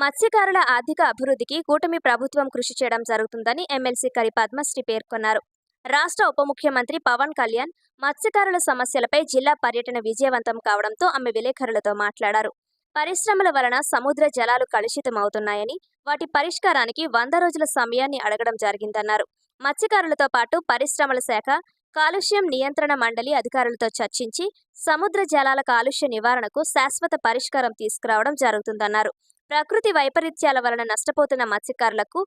మత్స్యకారుల ఆర్థిక అభివృద్ధికి కూటమి ప్రభుత్వం కృషి చేయడం జరుగుతుందని ఎమ్మెల్సీ కరి పద్మశ్రీ పేర్కొన్నారు. రాష్ట్ర ఉప ముఖ్యమంత్రి పవన్ కళ్యాణ్ మత్స్యకారుల సమస్యలపై జిల్లా పర్యటన విజయవంతం కావడంతో ఆమె విలేకరులతో మాట్లాడారు. పరిశ్రమల వలన సముద్ర జలాలు కలుషితమవుతున్నాయని వాటి పరిష్కారానికి వంద రోజుల సమయాన్ని అడగడం జరిగిందన్నారు. మత్స్యకారులతో పాటు పరిశ్రమల శాఖ కాలుష్యం నియంత్రణ మండలి అధికారులతో చర్చించి సముద్ర జలాల కాలుష్య నివారణకు శాశ్వత పరిష్కారం తీసుకురావడం జరుగుతుందన్నారు. ప్రకృతి వైపరీత్యాల వలన నష్టపోతున్న మత్స్యకారులకు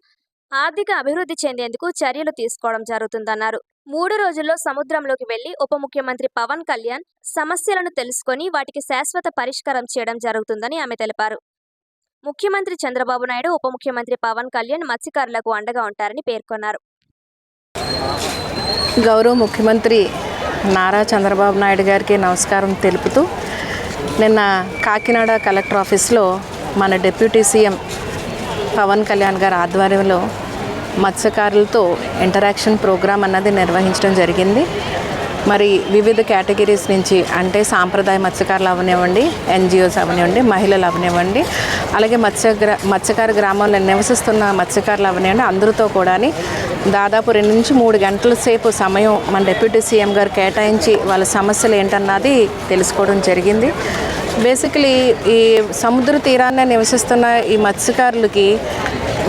ఆర్థిక అభివృద్ధి చెందేందుకు చర్యలు తీసుకోవడం జరుగుతుందన్నారు. మూడు రోజుల్లో సముద్రంలోకి వెళ్ళి ఉప ముఖ్యమంత్రి పవన్ కళ్యాణ్ సమస్యలను తెలుసుకొని వాటికి శాశ్వత పరిష్కారం చేయడం జరుగుతుందని ఆమె తెలిపారు. ముఖ్యమంత్రి చంద్రబాబు నాయుడు ఉప ముఖ్యమంత్రి పవన్ కళ్యాణ్ మత్స్యకారులకు అండగా ఉంటారని పేర్కొన్నారు. గౌరవ ముఖ్యమంత్రి నారా చంద్రబాబు నాయుడు గారికి నమస్కారం తెలుపుతూ నిన్న కాకినాడ కలెక్టర్ ఆఫీస్లో మన డిప్యూటీ సీఎం పవన్ కళ్యాణ్ గారి ఆధ్వర్యంలో మత్స్యకారులతో ఇంటరాక్షన్ ప్రోగ్రామ్ అన్నది నిర్వహించడం జరిగింది. మరి వివిధ కేటగిరీస్ నుంచి అంటే సాంప్రదాయ మత్స్యకారులు అవనివ్వండి ఎన్జిఓస్ అవనివ్వండి మహిళలు అవనివ్వండి అలాగే మత్స్య గ్రా మత్స్యకార గ్రామంలో నివసిస్తున్న మత్స్యకారులు అవనివ్వండి అందరితో కూడా దాదాపు రెండు నుంచి మూడు గంటల సేపు సమయం మన డిప్యూటీ సీఎం గారు కేటాయించి వాళ్ళ సమస్యలు ఏంటన్నది తెలుసుకోవడం జరిగింది. బేసికలీ ఈ సముద్ర తీరాన్ని నివసిస్తున్న ఈ మత్స్యకారులకి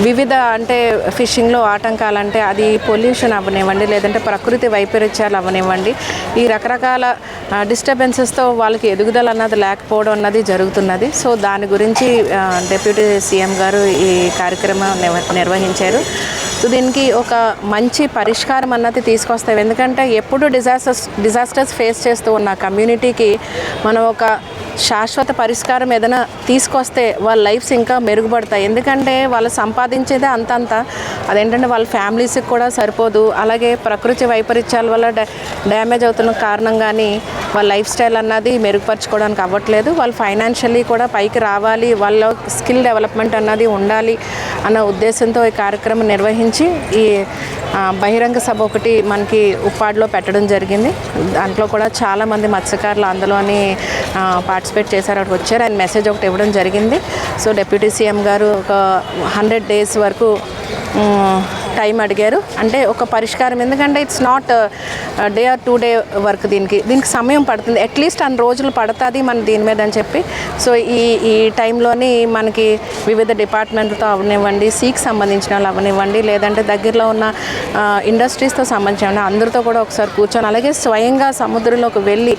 వివిధ అంటే ఫిషింగ్లో ఆటంకాలు అంటే అది పొల్యూషన్ అవ్వనివ్వండి లేదంటే ప్రకృతి వైపరీత్యాలు అవ్వనివ్వండి. ఈ రకరకాల డిస్టర్బెన్సెస్తో వాళ్ళకి ఎదుగుదల అన్నది లేకపోవడం అన్నది జరుగుతున్నది. సో దాని గురించి డిప్యూటీ సీఎం గారు ఈ కార్యక్రమం నిర్వహించారు. సో దీనికి ఒక మంచి పరిష్కారం అన్నది తీసుకొస్తాం. ఎందుకంటే ఎప్పుడు డిజాస్టర్స్ డిజాస్టర్స్ ఫేస్ చేస్తూ ఉన్న కమ్యూనిటీకి మనం ఒక శాశ్వత పరిష్కారం ఏదైనా తీసుకొస్తే వాళ్ళ లైఫ్స్ ఇంకా మెరుగుపడతాయి. ఎందుకంటే వాళ్ళు సంపాదించేదే అంతంత. అదేంటంటే వాళ్ళ ఫ్యామిలీస్కి కూడా సరిపోదు. అలాగే ప్రకృతి వైపరీత్యాల వల్ల డ్యామేజ్ అవుతున్న కారణం కానీ వాళ్ళ లైఫ్ స్టైల్ అన్నది మెరుగుపరచుకోవడానికి అవ్వట్లేదు. వాళ్ళు ఫైనాన్షియల్లీ కూడా పైకి రావాలి వాళ్ళ స్కిల్ డెవలప్మెంట్ అన్నది ఉండాలి అన్న ఉద్దేశంతో ఈ కార్యక్రమం నిర్వహించి ఈ బహిరంగ సభ ఒకటి మనకి ఉప్పాడులో పెట్టడం జరిగింది. దాంట్లో కూడా చాలామంది మత్స్యకారులు అందులోని పార్టిసిపేట్ చేశారు అక్కడికి వచ్చారు. ఆయన మెసేజ్ ఒకటి ఇవ్వడం జరిగింది. సో డిప్యూటీ సీఎం గారు ఒక హండ్రెడ్ డేస్ వరకు టైం అడిగారు. అంటే ఒక పరిష్కారం ఎందుకంటే it's not day or two day work దీనికి. దీనికి సమయం పడుతుంది. అట్లీస్ట్ అన్ని రోజులు పడుతుంది మన దీని మీద అని చెప్పి. సో ఈ ఈ టైంలోని మనకి వివిధ డిపార్ట్మెంట్తో అవనివ్వండి సీకి సంబంధించిన వాళ్ళు అవనివ్వండి లేదంటే దగ్గరలో ఉన్న ఇండస్ట్రీస్తో సంబంధించిన అందరితో కూడా ఒకసారి కూర్చొని అలాగే స్వయంగా సముద్రంలోకి వెళ్ళి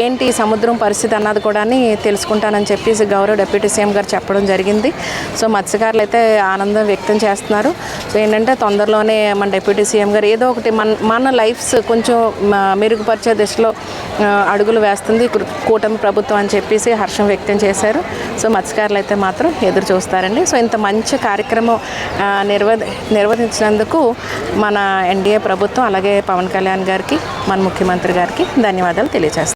ఏంటి సముద్రం పరిస్థితి అన్నది కూడా తెలుసుకుంటానని చెప్పేసి గౌరవ డిప్యూటీ సీఎం గారు చెప్పడం జరిగింది. సో మత్స్యకారులు అయితే ఆనందం వ్యక్తం చేస్తున్నారు. సో ఏంటంటే తొందరలోనే మన డిప్యూటీ సీఎం గారు ఏదో ఒకటి మన మన లైఫ్స్ కొంచెం మెరుగుపరిచే దిశలో అడుగులు వేస్తుంది కూటమి ప్రభుత్వం అని చెప్పేసి హర్షం వ్యక్తం చేశారు. సో మత్స్యకారులు అయితే మాత్రం ఎదురు చూస్తారండి. సో ఇంత మంచి కార్యక్రమం నిర్వ నిర్వహించినందుకు మన ఎన్డీఏ ప్రభుత్వం అలాగే పవన్ కళ్యాణ్ గారికి మన ముఖ్యమంత్రి గారికి ధన్యవాదాలు తెలియజేస్తాం